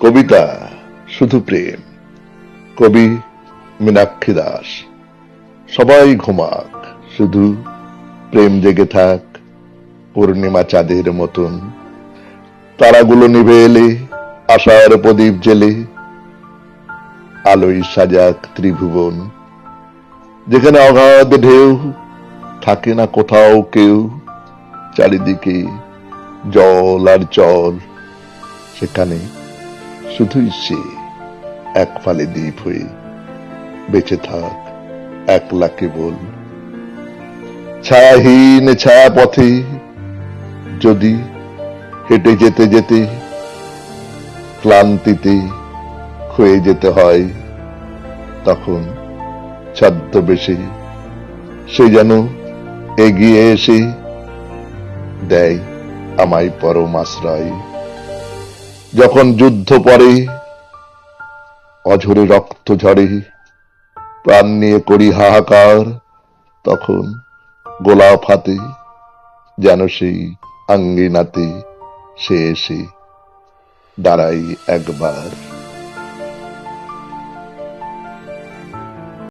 কবিতা শুধু প্রেম। কবি মীনাক্ষী দাস। সবাই ঘুমাক, শুধু প্রেম জেগে থাক, পূর্ণিমা চাঁদের মতন। তারাগুলো নিভে এলে, আশার প্রদীপ জেলে, আলোয় সাজাক ত্রিভুবন। যেখানে অগাধ ঢেউ, থাকে না কোথাও কেউ, চারিদিকে জল আর জল সেখানে শুধুই সে এক ফালে দ্বীপ হয়ে বেঁচে থাক একলা কেবল ছায়াহীন ছায়া পথে যদি হেঁটে যেতে যেতে ক্লান্তিতে ক্ষয়ে যেতে হয়, তখন ছদ্মবেশে সে যেন এগিয়ে এসে দেয় আমায় পরম আশ্রয়। যখন যুদ্ধ পরে, অঝরে রক্ত ঝরে, প্রাণ নিয়ে করি হাহাকার, তখন গোলাপ হাতে যেন সেই আঙ্গিনাতে সে এসে দাঁড়াই একবার।